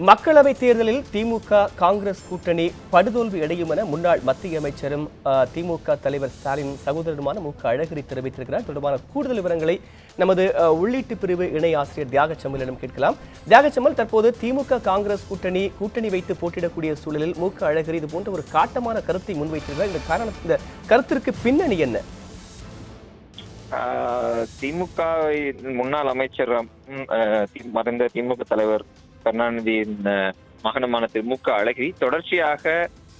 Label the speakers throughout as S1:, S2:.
S1: மக்களவை தேர்தலில் திமுக காங்கிரஸ் கூட்டணி படுதோல்வி அடையும் என முன்னாள் மத்திய அமைச்சரும் அஹ், திமுக தலைவர் ஸ்டாலின் சகோதரருமான மு. க. அழகிரி தெரிவித்திருக்கிறார். தொடர்பான கூடுதல் விவரங்களை நமது உள்ளீட்டு பிரிவு இணை ஆசிரியர் தியாகச்சம்மலிடம் கேட்கலாம். தியாகச்சம்மல் தற்போது திமுக காங்கிரஸ் கூட்டணி கூட்டணி வைத்து போட்டியிடக்கூடிய சூழலில் மு. க. அழகிரி இது போன்ற ஒரு காட்டமான கருத்தை முன்வைத்திருக்கிறார். இந்த காரண இந்த கருத்திற்கு பின்னணி என்ன?
S2: ஆஹ் திமுக முன்னாள் அமைச்சர் மறைந்த திமுக தலைவர் கருணாநிதியின் மகனமான திமுக திரு மு க அழகிரி. தொடர்ச்சியாக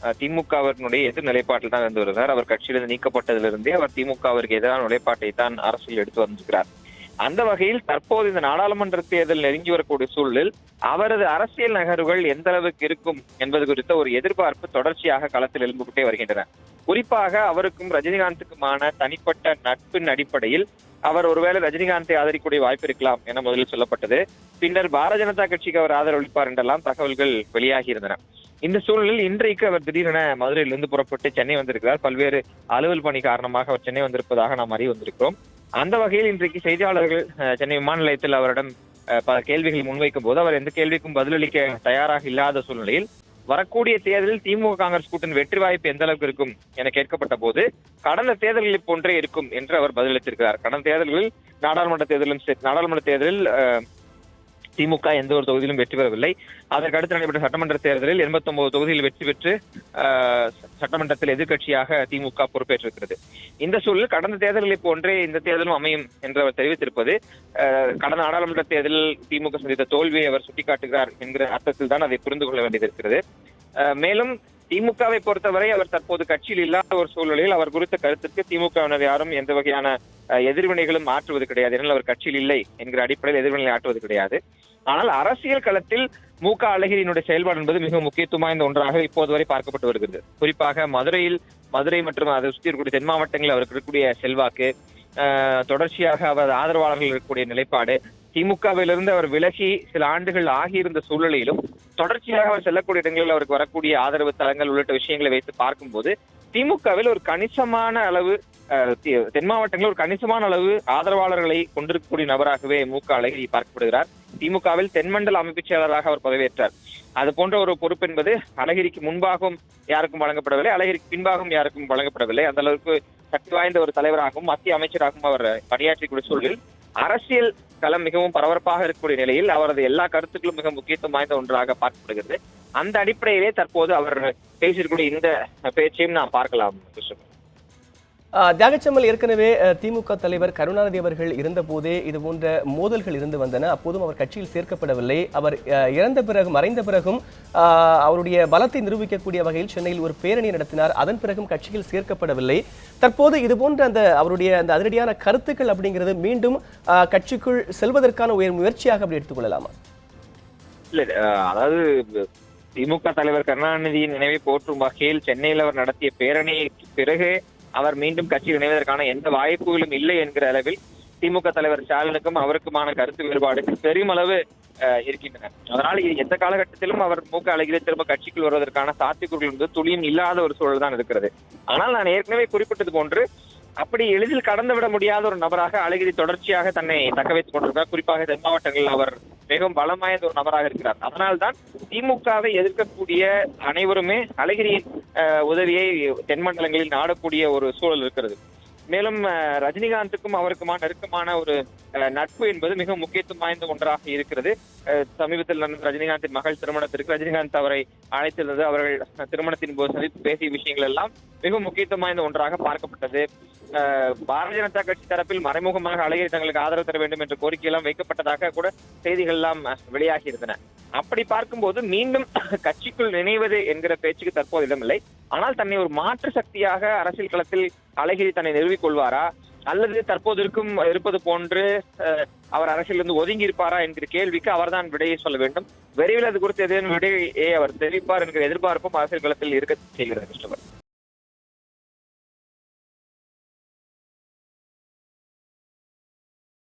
S2: திமுக திமுகவினுடைய எதிர் நிலைப்பாட்டில் தான் இருந்து வருகிறார். அவர் கட்சியிலிருந்து நீக்கப்பட்டதிலிருந்தே அவர் திமுகவிற்கு எதிரான நிலைப்பாட்டை தான் அரசியல் எடுத்து வந்திருக்கிறார். அந்த வகையில் தற்போது இந்த நாடாளுமன்ற தேர்தல் நெருங்கி வரக்கூடிய சூழலில் அவரது அரசியல் நகர்வுகள் எந்த அளவுக்கு இருக்கும் என்பது குறித்த ஒரு எதிர்பார்ப்பு தொடர்ச்சியாக களத்தில் எழுந்துகிட்டே வருகின்றன. குறிப்பாக அவருக்கும் ரஜினிகாந்துக்குமான தனிப்பட்ட நட்பின் அடிப்படையில் அவர் ஒருவேளை ரஜினிகாந்தை ஆதரிக்கக்கூடிய வாய்ப்பு இருக்கலாம் என முதலில் சொல்லப்பட்டது. பின்னர் பாரதிய ஜனதா கட்சிக்கு அவர் ஆதரவளிப்பார் என்றெல்லாம் தகவல்கள் வெளியாகி இருந்தன. இந்த சூழலில் இன்றைக்கு அவர் திடீரென மதுரையிலிருந்து புறப்பட்டு சென்னை வந்திருக்கிறார். பல்வேறு அலுவல் பணி காரணமாக அவர் சென்னை வந்திருப்பதாக நாம் அறிய வந்திருக்கிறோம். அந்த வகையில் இன்றைக்கு செய்தியாளர்கள் சென்னை விமான நிலையத்தில் அவரிடம் பல கேள்விகள் முன்வைக்கும் போது அவர் எந்த கேள்விக்கும் பதிலளிக்க தயாராக இல்லாத சூழ்நிலையில் வரக்கூடிய தேர்தலில் திமுக காங்கிரஸ் கூட்டணி வெற்றி வாய்ப்பு எந்த அளவுக்கு இருக்கும் என கேட்கப்பட்ட போது கடந்த தேர்தல்களை போன்றே இருக்கும் என்று அவர் பதிலளித்திருக்கிறார். கடந்த தேர்தல்களில் நாடாளுமன்ற தேர்தலும் நாடாளுமன்ற தேர்தலில் திமுக எந்த ஒரு தொகுதியிலும் வெற்றி பெறவில்லை. அதற்கடுத்து நடைபெற்ற சட்டமன்ற தேர்தலில் 89 தொகுதியில் வெற்றி பெற்று சட்டமன்றத்தில் எதிர்க்கட்சியாக திமுக பொறுப்பேற்றிருக்கிறது. இந்த சூழலில் கடந்த தேர்தல்களை போன்றே இந்த தேர்தலும் அமையும் என்று அவர் தெரிவித்திருப்பது கடந்த நாடாளுமன்ற தேர்தலில் திமுக சந்தித்த தோல்வியை அவர் சுட்டிக்காட்டுகிறார் என்கிற அர்த்தத்தில் தான் அதை புரிந்து கொள்ள வேண்டியது இருக்கிறது. மேலும் திமுகவை பொறுத்தவரை அவர் தற்போது கட்சியில் இல்லாத ஒரு சூழலில் அவர் குறித்த கருத்துக்கு திமுகவினர் யாரும் எந்த வகையான அஹ், எதிர்வினைகளும் ஆற்றுவது கிடையாது. ஏனால் அவர் கட்சியில் இல்லை என்கிற அடிப்படையில் எதிர்வினை ஆற்றுவது கிடையாது. ஆனால் அரசியல் களத்தில் மு க அழகிரியினுடைய செயல்பாடு என்பது மிக முக்கியத்துவம் வாய்ந்த ஒன்றாக இப்போது வரை பார்க்கப்பட்டு வருகிறது. குறிப்பாக மதுரையில் மதுரை மற்றும் அதை சுற்றி இருக்கக்கூடிய தென் மாவட்டங்களில் அவருக்கு இருக்கக்கூடிய செல்வாக்கு தொடர்ச்சியாக அவர் ஆதரவாளர்கள் இருக்கக்கூடிய நிலைப்பாடு திமுகவிலிருந்து அவர் விலகி சில ஆண்டுகள் ஆகியிருந்த சூழ்நிலையிலும் தொடர்ச்சியாக அவர் செல்லக்கூடிய இடங்களில் அவருக்கு வரக்கூடிய ஆதரவு தளங்கள் உள்ளிட்ட விஷயங்களை வைத்து பார்க்கும்போது திமுகவில் ஒரு கணிசமான அளவு அஹ், தென் மாவட்டங்களில் ஒரு கணிசமான அளவு ஆதரவாளர்களை கொண்டிருக்கக்கூடிய நபராகவே மு க அழகிரி பார்க்கப்படுகிறார். திமுகவில் தென்மண்டல அமைப்புச் செயலராக அவர் பதவியேற்றார். அது போன்ற ஒரு பொறுப்பு என்பது அழகிரிக்கு முன்பாகவும் யாருக்கும் வழங்கப்படவில்லை அழகிரிக்கு பின்பாகவும் யாருக்கும் வழங்கப்படவில்லை. அந்த அளவுக்கு சக்தி வாய்ந்த ஒரு தலைவராகவும் மத்திய அமைச்சராகவும் அவர் பணியாற்றிக்கூடிய சூழலில் அரசியல் களம் மிகவும் பரபரப்பாக இருக்கக்கூடிய நிலையில் அவரது எல்லா கருத்துக்களும் மிக முக்கியத்துவம் வாய்ந்த ஒன்றாக பார்க்கப்படுகிறது. அந்த அடிப்படையிலே தற்போது அவர் பேசியிருக்கக்கூடிய இந்த பேச்சையும் நாம் பார்க்கலாம் கிருஷ்ணன்
S1: தியாகச்சம்மல் ஏற்கனவே திமுக தலைவர் கருணாநிதி அவர்கள் இருந்தபோதே இது போன்ற மோதல்கள் இருந்து வந்தன. அப்போதும் அவர் கட்சியில் சேர்க்கப்படவில்லை. அவர் இறந்த பிறகு மறைந்த பிறகும் அவருடைய பலத்தை நிரூபிக்கக்கூடிய வகையில் சென்னையில் ஒரு பேரணி நடத்தினார். அதன் பிறகும் கட்சியில் சேர்க்கப்படவில்லை. தற்போது இது போன்ற அந்த அவருடைய அந்த அதிரடியான கருத்துக்கள் அப்படிங்கிறது மீண்டும் அஹ், கட்சிக்குள் செல்வதற்கான உயர் முயற்சியாக அப்படி எடுத்துக்கொள்ளலாமா
S2: இல்ல அதாவது திமுக தலைவர் கருணாநிதியின் நினைவை போற்றும் வகையில் சென்னையில் அவர் நடத்திய பேரணிக்கு பிறகு அவர் மீண்டும் கட்சியில் இணைவதற்கான எந்த வாய்ப்புகளும் இல்லை என்கிற அளவில் திமுக தலைவர் ஸ்டாலினுக்கும் அவருக்குமான கருத்து வேறுபாடுகள் பெருமளவு இருக்கின்றன. அதனால் இது எந்த காலகட்டத்திலும் அவர் மூக்க அழகிலே அழகிரி திரும்ப கட்சிக்குள் வருவதற்கான சாத்தியக்கூறுகள் வந்து துளியும் இல்லாத ஒரு சூழல் தான் இருக்கிறது. ஆனால் நான் ஏற்கனவே குறிப்பிட்டது போன்று அப்படி எளிதில் கடந்து விட முடியாத ஒரு நபராக அழகிரி தொடர்ச்சியாக தன்னை தக்க வைத்துக் கொண்டிருக்கிறார். குறிப்பாக தென் மாவட்டங்களில் அவர் மிகவும் பலமாய்ந்த ஒரு நபராக இருக்கிறார். அதனால்தான் திமுகவை எதிர்க்கக்கூடிய அனைவருமே அழகிரியின் அஹ், உதவியை தென் மண்டலங்களில் நாடக்கூடிய ஒரு சூழல் இருக்கிறது. மேலும் அஹ், ரஜினிகாந்துக்கும் அவருக்குமான நெருக்கமான ஒரு அஹ், நட்பு என்பது மிக முக்கியத்துவம் வாய்ந்த ஒன்றாக இருக்கிறது. அஹ், சமீபத்தில் நடந்த ரஜினிகாந்தின் மகள் திருமணத்திற்கு ரஜினிகாந்த் அவரை அழைத்திருந்தது. அவர்கள் திருமணத்தின் போது சந்தித்து பேசிய விஷயங்கள் எல்லாம் மிக முக்கியத்துவம் வாய்ந்த ஒன்றாக பார்க்கப்பட்டது. பாரதிய ஜனதா கட்சி தரப்பில் மறைமுகமாக அழகிரி தங்களுக்கு ஆதரவு தர வேண்டும் என்ற கோரிக்கை எல்லாம் வைக்கப்பட்டதாக கூட செய்திகள் எல்லாம் வெளியாகி இருந்தன அப்படி பார்க்கும்போது மீண்டும் கட்சிக்குள் நினைவது என்கிற பேச்சுக்கு தற்போது இடமில்லை. ஆனால் தன்னை ஒரு மாற்று சக்தியாக அரசியல் களத்தில் அழகிரி தன்னை நிறுவிக் கொள்வாரா? அல்லது தற்போது இருக்கும் இருப்பது போன்று அஹ், அவர் அரசியலிருந்து ஒதுங்கி இருப்பாரா என்கிற கேள்விக்கு அவர்தான் விடையை சொல்ல வேண்டும். விரைவில் அது குறித்து ஏதேனும் விடையை அவர் தெரிவிப்பார் என்கிற எதிர்பார்ப்பும் அரசியல் களத்தில் இருக்க செய்கிறது கிருஷ்ணவர்